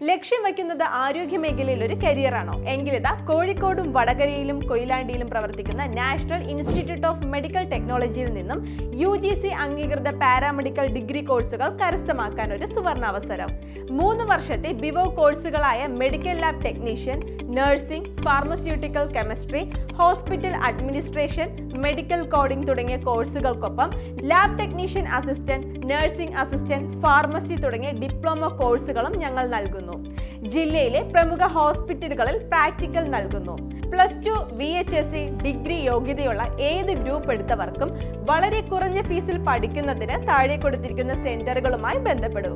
ലക്ഷ്യം വയ്ക്കുന്നത് ആരോഗ്യ മേഖലയിൽ ഒരു കരിയറാണോ എങ്കിലിതാ കോഴിക്കോടും വടകരയിലും കൊയിലാണ്ടിയിലും പ്രവർത്തിക്കുന്ന നാഷണൽ ഇൻസ്റ്റിറ്റ്യൂട്ട് ഓഫ് മെഡിക്കൽ ടെക്നോളജിയിൽ നിന്നും യു ജി സി അംഗീകൃത പാരാമെഡിക്കൽ ഡിഗ്രി കോഴ്സുകൾ കരസ്ഥമാക്കാൻ ഒരു സുവർണാവസരം മൂന്ന് വർഷത്തെ ബിവോ കോഴ്സുകളായ medical lab technician nursing pharmaceutical chemistry hospital administration medical coding തുടങ്ങിയ കോഴ്സുകൾക്കൊപ്പം lab technician assistant nursing assistant pharmacy തുടങ്ങിയ ഡിപ്ലോമ കോഴ്സുകളും ഞങ്ങൾ നൽകുന്നു. ജില്ലയിലെ പ്രമുഖ ഹോസ്പിറ്റലുകളിൽ പ്രാക്ടിക്കൽ നൽകുന്നു. Plus two V H S C degree യോഗ്യതയുള്ള ഏത് ഗ്രൂപ്പ് എടുത്തവർക്കും വളരെ കുറഞ്ഞ ഫീസിൽ പഠിക്കുന്നതിന് താഴെ കൊടുത്തിരിക്കുന്ന സെന്ററുകളുമായി ബന്ധപ്പെടൂ.